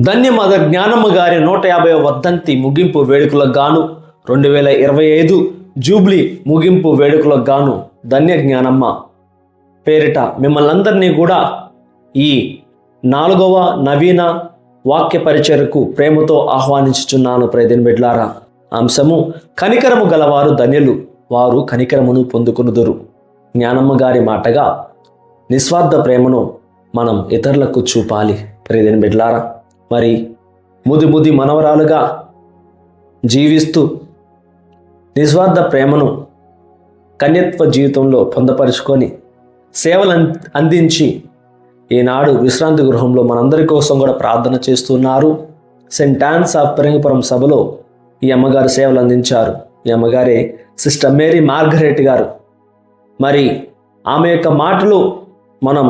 ధన్యమద జ్ఞానమ్మ గారి నూట యాభై వర్ధంతి ముగింపు వేడుకలకు గాను. రెండు వేల ఇరవై ఐదు జూబ్లీ ముగింపు వేడుకలకు గాను. ధన్య జ్ఞానమ్మ. పేరిట మిమ్మల్ని కూడా ఈ నాలుగవ నవీన వాక్య పరిచయకు ప్రేమతో ఆహ్వానించుచున్నాను ప్రేదిన్ బిడ్లారా. అంశము కనికరము గలవారు ధన్యులు. వారు కనికరమును పొందుకునుదురు. జ్ఞానమ్మ గారి మాటగా నిస్వార్థ ప్రేమను మనం ఇతరులకు చూపాలి. ప్రేదని బిడ్లారా మరి ముది ముది మనవరాలుగా జీవిస్తూ నిస్వార్థ ప్రేమను కన్యత్వ జీవితంలో పొందపరుచుకొని సేవలు అందించి ఈనాడు విశ్రాంతి గృహంలో మనందరి కోసం కూడా ప్రార్థన చేస్తున్నారు. సెంట్ ఆన్స్ ఆఫ్ పెరంగపురం సభలో ఈ అమ్మగారు సేవలు అందించారు. ఈ అమ్మగారే సిస్టర్ మేరీ మార్గరెట్ గారు. మరి ఆమె యొక్క మాటలు మనం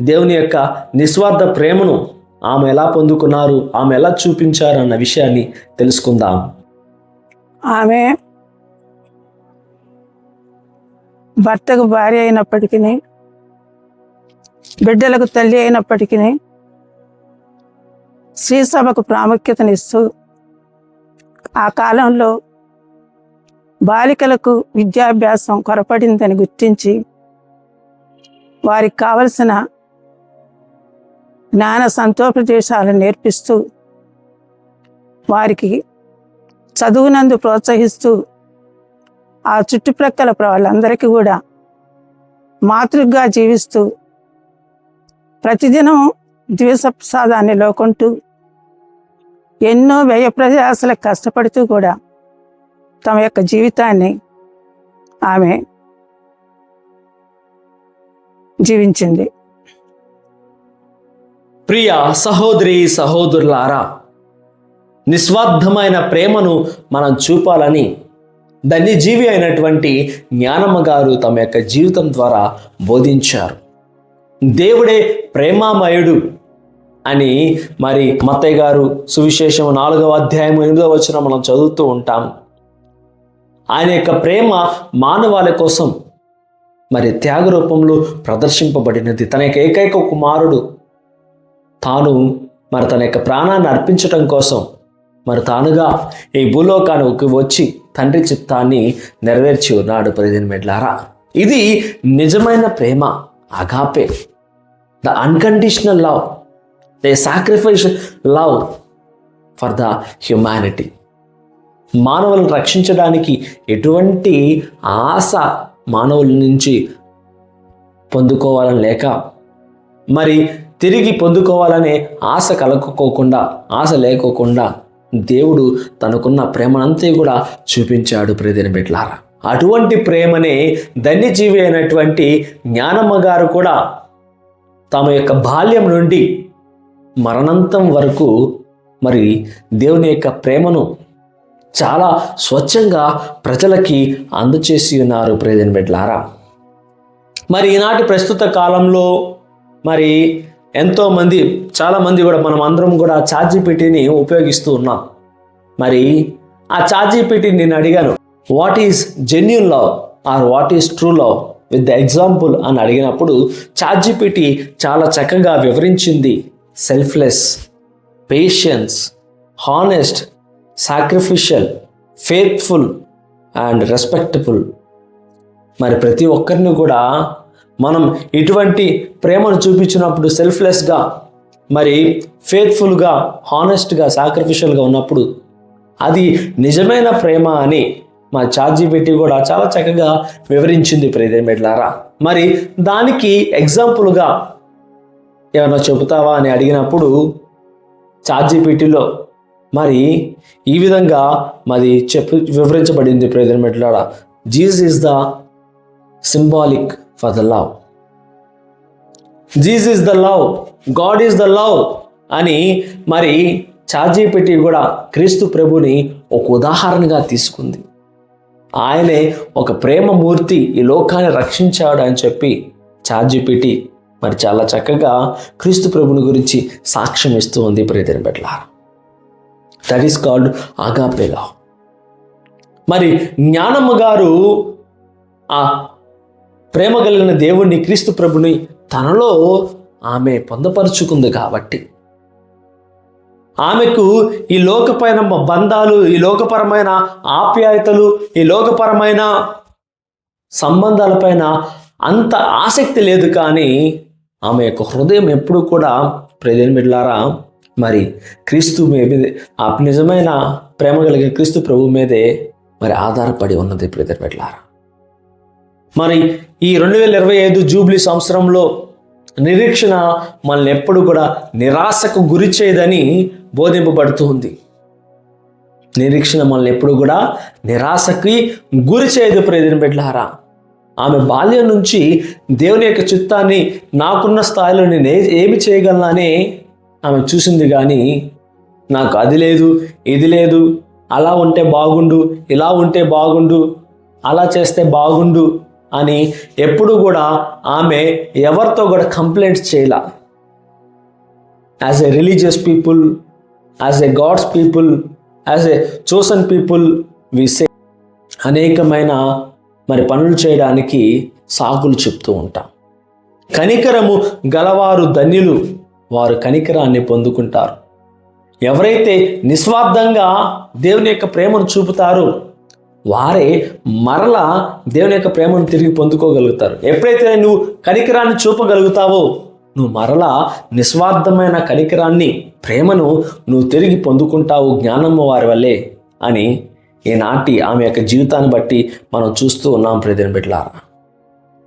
దేవుని యొక్క నిస్వార్థ ప్రేమను ఆమె ఎలా పొందుకున్నారు ఆమె ఎలా చూపించారు అన్న విషయాన్ని తెలుసుకుందాం. ఆమె భర్తకు భార్య అయినప్పటికీ బిడ్డలకు తల్లి అయినప్పటికీ శ్రీసభకు ప్రాముఖ్యతనిస్తూ ఆ కాలంలో బాలికలకు విద్యాభ్యాసం కొరపడిందని గుర్తించి వారికి కావలసిన జ్ఞాన సంతోపదేశాలను నేర్పిస్తూ వారికి చదువునందు ప్రోత్సహిస్తూ ఆ చుట్టుప్రక్కల వాళ్ళందరికీ కూడా మాతృగా జీవిస్తూ ప్రతిదినం ద్వేషప్రసాదాన్ని లోకొంటూ ఎన్నో వ్యయ ప్రయాసలకు కష్టపడుతూ కూడా తమ యొక్క జీవితాన్ని ఆమె జీవించింది. ప్రియ సహోదరి సహోదరులారా నిస్వార్థమైన ప్రేమను మనం చూపాలని ధన్యజీవి అయినటువంటి జ్ఞానమ్మ గారు తమ యొక్క జీవితం ద్వారా బోధించారు. దేవుడే ప్రేమామయుడు అని మరి మత్తయ్య గారు సువిశేషం నాలుగవ అధ్యాయం ఎనిమిదవ వచ్చిన మనం చదువుతూ ఉంటాం. ఆయన యొక్క ప్రేమ మానవాళి కోసం మరి త్యాగ రూపంలో ప్రదర్శింపబడినది. తన యొక్క ఏకైక కుమారుడు తాను మరి తన యొక్క ప్రాణాన్ని అర్పించటం కోసం మరి తానుగా ఈ భూలోకానికి వచ్చి తండ్రి చిత్తాన్ని నెరవేర్చి ఉన్నాడు. పరిధిని మెడ్లారా ఇది నిజమైన ప్రేమ agape the unconditional love the sacrifice love for the humanity. మానవులను రక్షించడానికి ఎటువంటి ఆశ మానవుల నుంచి పొందుకోవాలని లేక మరి తిరిగి పొందుకోవాలనే ఆశ కలగకోకుండా ఆశ లేకోకుండా దేవుడు తనకున్న ప్రేమనంతా కూడా చూపించాడు ప్రదిన బిడ్లారా అటువంటి ప్రేమనే ధన్యజీవి అయినటువంటి జ్ఞానమ్మ గారు కూడా తమ యొక్క బాల్యం నుండి మరణంతం వరకు మరి దేవుని యొక్క ప్రేమను చాలా స్వచ్ఛంగా ప్రజలకి అందచేసి ఉన్నారు ప్రియదిన బిడ్లారా మరి ఈనాటి ప్రస్తుత కాలంలో మరి ఎంతోమంది చాలామంది కూడా మనం అందరం కూడా చార్జీపీటీని ఉపయోగిస్తూ ఉన్నాం. మరి ఆ చార్జీపీటీ నేను అడిగాను what is genuine love or what is true love with the example అని అడిగినప్పుడు చార్జీపీటీ చాలా చక్కగా వివరించింది. Selfless patience honest sacrificial faithful and respectable మరి ప్రతి ఒక్కరిని కూడా మనం ఇటువంటి ప్రేమను చూపించినప్పుడు సెల్ఫ్లెస్గా మరి ఫేత్ఫుల్గా హానెస్ట్గా సాక్రిఫిషియల్గా ఉన్నప్పుడు అది నిజమైన ప్రేమ అని మా ఛార్జీ పెట్టి కూడా చాలా చక్కగా వివరించింది ప్రియదేమెడ్లారా మరి దానికి ఎగ్జాంపుల్గా ఏమైనా చెబుతావా అని అడిగినప్పుడు ఛార్జీ పెట్టిలో మరి ఈ విధంగా మరి చెప్పు వివరించబడింది ప్రియదేమెడ్లారా Jesus is the symbolic for the love Jesus is the love God is the love అని మరి ఛార్జీ పెట్టి కూడా క్రీస్తు ప్రభుని ఒక ఉదాహరణగా తీసుకుంది. ఆయనే ఒక ప్రేమమూర్తి ఈ లోకాన్ని రక్షించాడు అని చెప్పి ఛార్జీ పెట్టి మరి చాలా చక్కగా క్రీస్తు ప్రభుని గురించి సాక్ష్యం ఇస్తూ ఉంది ప్రియతని that is called agape love మరి జ్ఞానమ్మ గారు ఆ ప్రేమ కలిగిన దేవుణ్ణి క్రీస్తు ప్రభుని తనలో ఆమె పొందపరుచుకుంది కాబట్టి. ఆమెకు ఈ లోకపైన బంధాలు ఈ లోకపరమైన ఆప్యాయతలు ఈ లోకపరమైన సంబంధాలపైన అంత ఆసక్తి లేదు కానీ ఆమె యొక్క హృదయం ఎప్పుడు కూడా ప్రజలు బిడ్లారా మరి క్రీస్తు మీద ఆ నిజమైన ప్రేమ కలిగిన క్రీస్తు ప్రభు మీదే మరి ఆధారపడి ఉన్నది ప్రజలు బిడ్లారా మరి ఈ రెండు వేల ఇరవై ఐదు జూబ్లీ సంవత్సరంలో నిరీక్షణ మనల్ని ఎప్పుడు కూడా నిరాశకు గురి చేయదని బోధింపబడుతూ ఉంది. నిరీక్షణ మనల్ని ఎప్పుడు కూడా నిరాశకి గురి చేయదు ప్రయోజనం పెట్టారా ఆమె బాల్యం నుంచి దేవుని యొక్క చిత్తాన్ని నాకున్న స్థాయిలో నేను ఏమి ఏమి చేయగలనని ఆమె చూసింది కానీ నాకు అది లేదు ఇది లేదు అలా ఉంటే బాగుండు ఇలా ఉంటే బాగుండు అలా చేస్తే బాగుండు అని ఎప్పుడు కూడా ఆమె ఎవరితో కూడా కంప్లైంట్స్ చేయాల. As a religious people as a god's people as a chosen people we say అనేకమైన మరి పనులు చేయడానికి సాకులు చెప్తూ ఉంటాం. కనికరము గలవారు ధన్యులు. వారు కనికరాన్ని పొందుకుంటారు. ఎవరైతే నిస్వార్థంగా దేవుని యొక్క ప్రేమను చూపుతారో వారే మరల దేవుని యొక్క ప్రేమను తిరిగి పొందుకోగలుగుతారు. ఎప్పుడైతే నువ్వు కనికరాన్ని చూపగలుగుతావో నువ్వు మరలా నిస్వార్థమైన కనికరాన్ని ప్రేమను నువ్వు తిరిగి పొందుకుంటావు జ్ఞానమ్మ వారి వల్లే అని ఈనాటి ఆమె యొక్క జీవితాన్ని బట్టి మనం చూస్తూ ఉన్నాం ప్రజల బిడ్డలారా.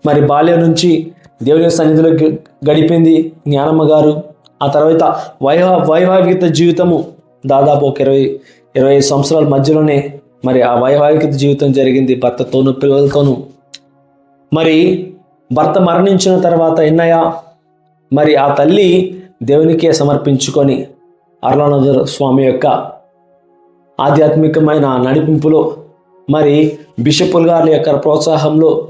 మరి బాల్యం నుంచి దేవుని సన్నిధిలో గ- గడిపింది జ్ఞానమ్మ గారు. ఆ తర్వాత వైవా వైవాహిక జీవితము దాదాపు ఒక ఇరవై ఇరవై ఐదు సంవత్సరాల మధ్యలోనే మరి ఆ వైవాహిక జీవితం జరిగింది భర్తతోనూ పిల్లలతోనూ. మరి భర్త మరణించిన తర్వాత ఎన్నయ్యా? మరి ఆ తల్లి దేవునికే సమర్పించుకొని అరుణానదర్ స్వామి యొక్క ఆధ్యాత్మికమైన నడిపింపులో మరి బిషపుల్ గారి యొక్క ప్రోత్సాహంలో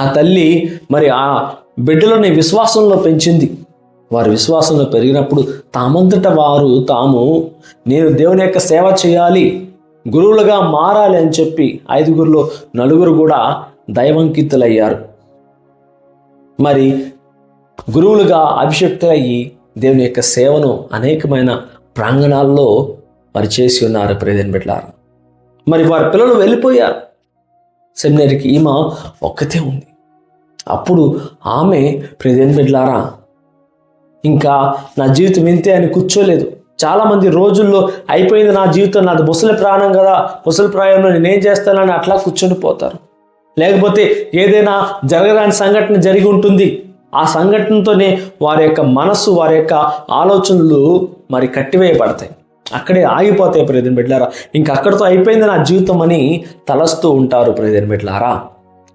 ఆ తల్లి మరి ఆ బిడ్డలని విశ్వాసంలో పెంచింది. వారి విశ్వాసంలో పెరిగినప్పుడు తామంతట వారు తాము నేను దేవుని యొక్క సేవ చేయాలి గురువులుగా మారాలి అని చెప్పి ఐదుగురిలో నలుగురు కూడా దైవంకితులయ్యారు. మరి గురువులుగా అభిషక్తులయ్యి దేవుని యొక్క సేవను అనేకమైన ప్రాంగణాల్లో వారు చేసి ఉన్నారు ప్రేదన్ బిడ్డలారా. మరి వారి పిల్లలు వెళ్ళిపోయారు. సెమినరీకి ఈమె ఒక్కతే ఉంది. అప్పుడు ఆమె ప్రెజెంట్ బిడ్లారా ఇంకా నా జీవితం ఇంతే అని కూర్చోలేదు. చాలామంది రోజుల్లో అయిపోయింది నా జీవితం నాది ముసలి ప్రాణం కదా ముసలి ప్రాయంలో నేనేం చేస్తానని అట్లా కూర్చొని పోతారు. లేకపోతే ఏదైనా జరగరాని సంఘటన జరిగి ఉంటుంది. ఆ సంఘటనతోనే వారి యొక్క మనస్సు వారి యొక్క ఆలోచనలు మరి కట్టివేయబడతాయి. అక్కడే ఆగిపోతాయి ప్రియదన్ బిడ్లారా. ఇంకా అక్కడితో అయిపోయింది నా జీవితం అని తలస్తూ ఉంటారు ప్రియదన్ బిడ్లారా.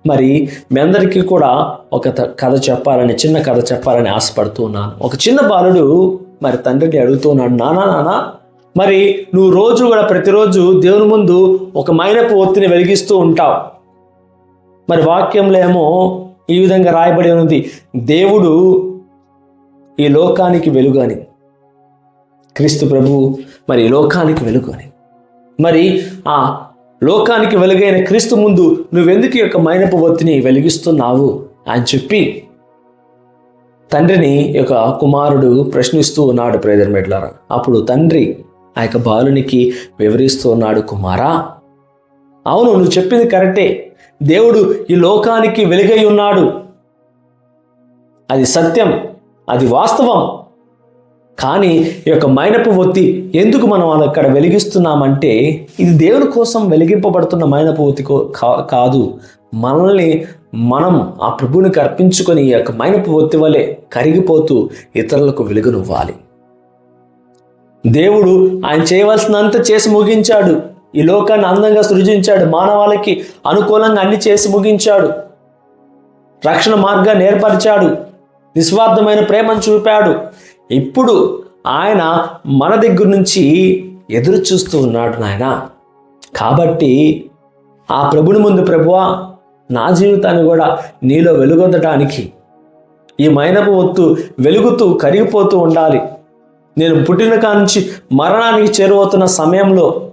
మరి మీ అందరికీ కూడా ఒక త- కథ చెప్పాలని చిన్న కథ చెప్పాలని ఆశపడుతూ ఉన్నాను. ఒక చిన్న బాలుడు మరి తండ్రిని అడుగుతూ ఉన్నాడు నానా నానా మరి నువ్వు రోజు కూడా ప్రతిరోజు దేవుని ముందు ఒక మైనపు ఒత్తిని వెలిగిస్తూ ఉంటావు. మరి వాక్యంలో ఏమో ఈ విధంగా రాయబడి ఉంది. దేవుడు ఈ లోకానికి వెలుగు అని క్రీస్తు ప్రభు మరి ఈ లోకానికి వెలుగు అని మరి ఆ లోకానికి వెలుగైన క్రీస్తు ముందు నువ్వెందుకు యొక్క మైనపు ఒత్తిని వెలిగిస్తున్నావు అని చెప్పి తండ్రిని యొక్క కుమారుడు ప్రశ్నిస్తూ ఉన్నాడు ప్రేదర్ మెడ్లారా. అప్పుడు తండ్రి ఆ యొక్క బాలునికి వివరిస్తూ ఉన్నాడు కుమారా అవును నువ్వు చెప్పింది కరెక్టే. దేవుడు ఈ లోకానికి వెలుగై ఉన్నాడు. అది సత్యం అది వాస్తవం. కానీ ఈ యొక్క మైనపు ఒత్తి ఎందుకు మనం అది అక్కడ వెలిగిస్తున్నామంటే ఇది దేవుని కోసం వెలిగింపబడుతున్న మైనపు ఒత్తి కాదు. మనల్ని మనం ఆ ప్రభువునికి అర్పించుకొని ఈ యొక్క మైనపు ఒత్తి వలె కరిగిపోతూ ఇతరులకు వెలుగునివ్వాలి. దేవుడు ఆయన చేయవలసినంత చేసి ముగించాడు. ఈ లోకాన్ని అందంగా సృజించాడు. మానవాళికి అనుకూలంగా అన్ని చేసి ముగించాడు. రక్షణ మార్గాన్ని ఏర్పరిచాడు. నిస్వార్థమైన ప్రేమను చూపాడు. ఇప్పుడు ఆయన మన దగ్గర నుంచి ఎదురు చూస్తూ ఉన్నాడు నాయన. కాబట్టి ఆ ప్రభుని ముందు ప్రభువా నా జీవితాన్ని కూడా నీలో వెలుగొందటానికి ఈ మైనపు ఒత్తు వెలుగుతూ కరిగిపోతూ ఉండాలి. నేను పుట్టిన కానుంచి మరణానికి చేరువవుతున్న సమయంలో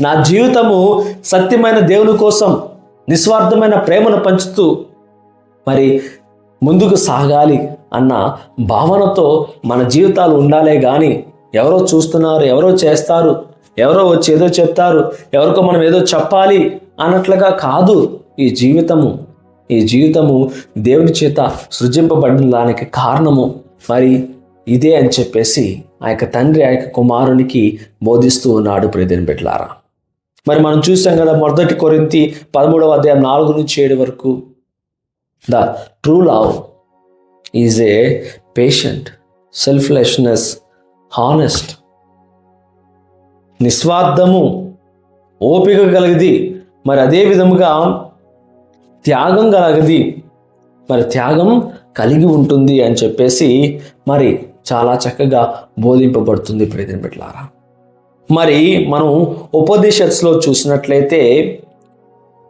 నా జీవితము సత్యమైన దేవుని కోసం నిస్వార్థమైన ప్రేమను పంచుతూ మరి ముందుకు సాగాలి అన్న భావనతో మన జీవితాలు ఉండాలే కానీ ఎవరో చూస్తున్నారు ఎవరో చేస్తారు ఎవరో వచ్చి ఏదో చెప్తారు ఎవరికో మనం ఏదో చెప్పాలి అన్నట్లుగా కాదు ఈ జీవితము. ఈ జీవితము దేవుని చేత సృజింపబడిన దానికి కారణము. మరి ఇదే అని చెప్పేసి ఆ యొక్క తండ్రి ఆ యొక్క కుమారునికి బోధిస్తూ ఉన్నాడు ప్రియదని బిడ్డలారా. మరి మనం చూసాం కదా మొదటి కొరింతి పదమూడవ అధ్యాయం నాలుగు నుంచి ఏడు వరకు. The true love is a patient selflessness honest నిస్వార్థము ఓపిక కలిగిది. మరి అదే విధముగా త్యాగం కలగది. మరి త్యాగం కలిగి ఉంటుంది అని చెప్పేసి మరి చాలా చక్కగా బోధింపబడుతుంది ప్రియదిన బిడ్డలారా. మరి మనం ఉపనిషత్స్లో చూసినట్లయితే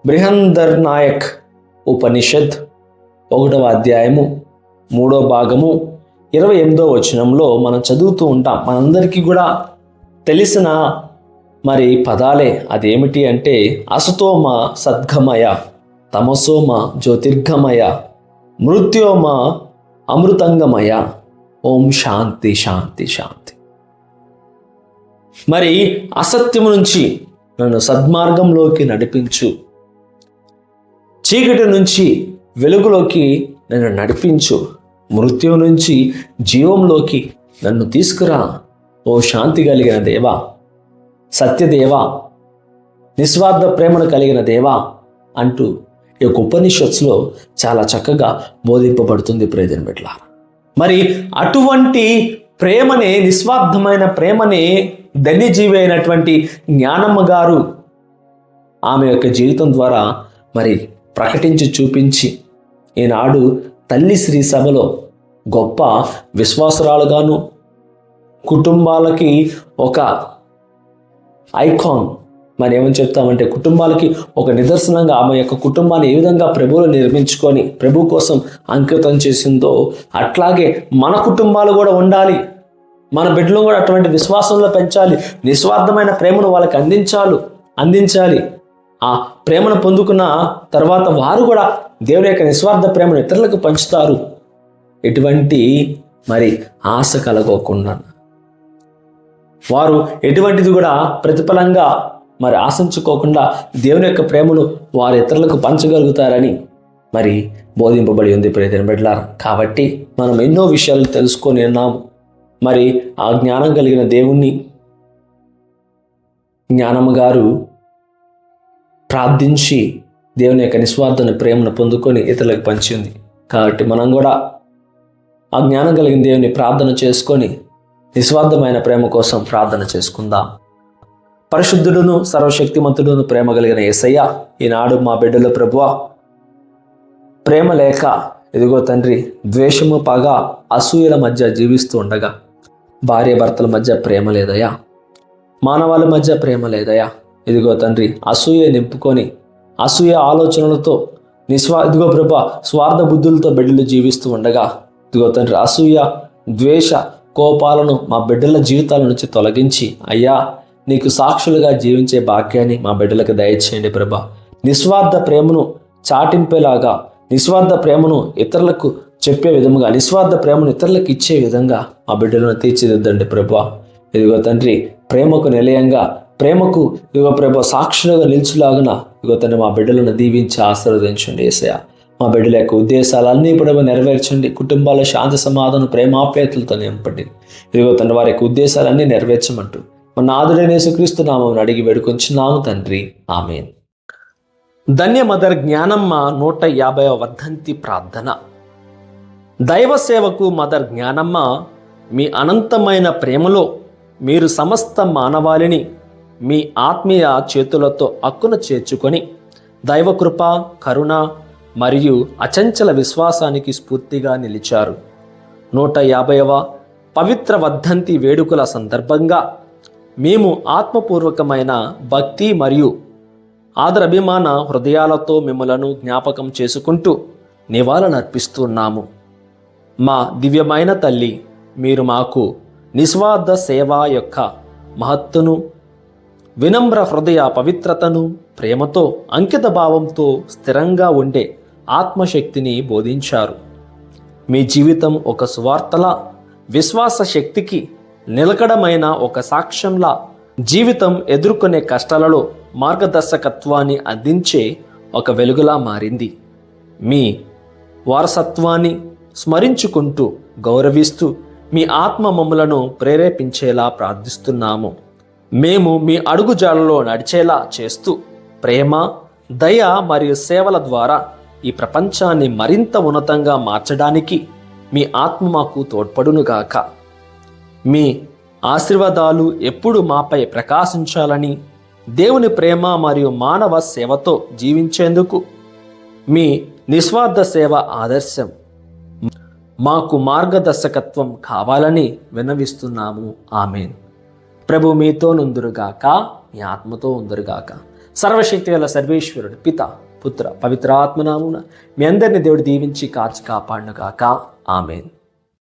బృహందర్ నాయక్ ఉపనిషత్ ఒకటవ అధ్యాయము మూడో భాగము ఇరవై ఎనిమిదో వచనంలో మనం చదువుతూ ఉంటాం. మనందరికీ కూడా తెలిసిన మరి పదాలే అదేమిటి అంటే అసతోమ సద్గమయ తమసోమ జ్యోతిర్గమయ మృత్యోమ అమృతంగమయ. ఓం శాంతి శాంతి శాంతి. మరి అసత్యము నుంచి నన్ను సద్మార్గంలోకి నడిపించు. చీకటి నుంచి వెలుగులోకి నన్ను నడిపించు. మృత్యు నుంచి జీవంలోకి నన్ను తీసుకురా. ఓ శాంతి కలిగిన దేవా. సత్యదేవా. నిస్వార్థ ప్రేమను కలిగిన దేవా అంటూ ఈ యొక్క ఉపనిషత్స్లో చాలా చక్కగా బోధింపబడుతుంది ప్రేజన బిడ్డ మరి అటువంటి ప్రేమనే నిస్వార్థమైన ప్రేమనే ధన్యజీవి అయినటువంటి జ్ఞానమ్మ గారు ఆమె యొక్క జీవితం ద్వారా మరి ప్రకటించి చూపించి ఈనాడు తల్లి శ్రీ సభలో గొప్ప విశ్వాసరాలుగాను కుటుంబాలకి ఒక ఐకాన్. మరి ఏమని చెప్తామంటే కుటుంబాలకి ఒక నిదర్శనంగా ఆమె యొక్క కుటుంబాన్ని ఏ విధంగా ప్రభువులు నిర్మించుకొని ప్రభు కోసం అంకితం చేసిందో అట్లాగే మన కుటుంబాలు కూడా ఉండాలి. మన బిడ్డలు కూడా అటువంటి విశ్వాసంలో పెంచాలి. నిస్వార్థమైన ప్రేమను వాళ్ళకి అందించాలి. అందించాలి. ఆ ప్రేమను పొందుకున్న తర్వాత వారు కూడా దేవుని యొక్క నిస్వార్థ ప్రేమను ఇతరులకు పంచుతారు. ఎటువంటి మరి ఆశ కలగకుండా. వారు ఎటువంటిది కూడా ప్రతిఫలంగా మరి ఆశించుకోకుండా దేవుని యొక్క ప్రేమను వారు ఇతరులకు పంచగలుగుతారని మరి బోధింపబడి ఉంది ప్రియమైన బిడ్డలారా. కాబట్టి మనం ఎన్నో విషయాలు తెలుసుకొని ఉన్నాము. మరి ఆ జ్ఞానం కలిగిన దేవుణ్ణి జ్ఞానమ్మ గారు ప్రార్థించి దేవుని యొక్క నిస్వార్థన ప్రేమను పొందుకొని ఇతరులకు పంచింది. కాబట్టి మనం కూడా ఆ జ్ఞానం కలిగిన దేవుని ప్రార్థన చేసుకొని నిస్వార్థమైన ప్రేమ కోసం ప్రార్థన చేసుకుందాం. పరిశుద్ధుడును సర్వశక్తిమంతుడును ప్రేమ కలిగిన ఏసయ్య ఈనాడు మా బిడ్డలు ప్రభువ ప్రేమ లేక ఇదిగో తండ్రి ద్వేషము పగ అసూయల మధ్య జీవిస్తూ ఉండగా భార్య భర్తల మధ్య ప్రేమ లేదయా మానవాళి మధ్య ప్రేమ లేదయా ఇదిగో తండ్రి అసూయ నింపుకొని అసూయ ఆలోచనలతో నిస్వా ఇదిగో ప్రభా స్వార్థ బుద్ధులతో బిడ్డలు జీవిస్తూ ఉండగా ఇదిగో తండ్రి అసూయ ద్వేష కోపాలను మా బిడ్డల జీవితాల నుంచి తొలగించి అయ్యా నీకు సాక్షులుగా జీవించే భాగ్యాన్ని మా బిడ్డలకు దయచేయండి ప్రభా. నిస్వార్థ ప్రేమను చాటింపేలాగా నిస్వార్థ ప్రేమను ఇతరులకు చెప్పే విధముగా నిస్వార్థ ప్రేమను ఇతరులకు ఇచ్చే విధంగా మా బిడ్డలను తీర్చిదిద్దండి ప్రభా. ఇదిగో తండ్రి ప్రేమకు నిలయంగా ప్రేమకు యుగ ప్రభ సాక్షులుగా నిలుచులాగిన యువతను మా బిడ్డలను దీవించి ఆశీర్వదించండి ఏసయ్య. మా బిడ్డల యొక్క ఉద్దేశాలన్నీ ప్రభు నెరవేర్చండి. కుటుంబాల శాంతి సమాధానం ప్రేమాప్యాయతలతో నింపండి. ఇదిగో తన వారి యొక్క ఉద్దేశాలన్నీ నెరవేర్చమంటూ మన నాదుడైన యేసుక్రీస్తు నామం అడిగి వేడుకొంచున్నాము తండ్రి. ఆమెన్. ధన్య మదర్ జ్ఞానమ్మ నూట యాభై వర్ధంతి ప్రార్థన. దైవ సేవకు మదర్ జ్ఞానమ్మ మీ అనంతమైన ప్రేమలో మీరు సమస్త మానవాళిని మీ ఆత్మీయ చేతులతో అక్కున చేర్చుకొని దైవకృప కరుణ మరియు అచంచల విశ్వాసానికి స్ఫూర్తిగా నిలిచారు. నూట యాభైవ పవిత్ర వర్ధంతి వేడుకల సందర్భంగా మేము ఆత్మపూర్వకమైన భక్తి మరియు ఆదరాభిమాన హృదయాలతో మిమ్మలను జ్ఞాపకం చేసుకుంటూ నివాళులర్పిస్తున్నాము మా దివ్యమైన తల్లి మీరు మాకు నిస్వార్థ సేవ యొక్క మహత్తును వినమ్ర హృదయ పవిత్రతను ప్రేమతో అంకిత భావంతో స్థిరంగా ఉండే ఆత్మశక్తిని బోధించారు. మీ జీవితం ఒక సువార్తలా విశ్వాస శక్తికి నిలకడమైన ఒక సాక్ష్యంలా జీవితం ఎదుర్కొనే కష్టాలలో మార్గదర్శకత్వాన్ని అందించే ఒక వెలుగులా మారింది. మీ వారసత్వాన్ని స్మరించుకుంటూ గౌరవిస్తూ మీ ఆత్మ మమ్మలను ప్రేరేపించేలా ప్రార్థిస్తున్నాము. మేము మీ అడుగుజాడలో నడిచేలా చేస్తూ ప్రేమ దయ మరియు సేవల ద్వారా ఈ ప్రపంచాన్ని మరింత ఉన్నతంగా మార్చడానికి మీ ఆత్మ మాకు తోడ్పడునుగాక. మీ ఆశీర్వాదాలు ఎప్పుడు మాపై ప్రకాశించాలని దేవుని ప్రేమ మరియు మానవ సేవతో జీవించేందుకు మీ నిస్వార్థ సేవ ఆదర్శం. మాకు మార్గదర్శకత్వం కావాలని విన్నవిస్తున్నాము. ఆమెను. ప్రభు మీతో నుందురుగాక మీ ఆత్మతో ఉందరుగాక సర్వశక్తి గల సర్వేశ్వరుడు పిత పుత్ర పవిత్ర ఆత్మనామున మీ అందరిని దేవుడు దీవించి కాచి కాపాడునుగాక ఆమెన్.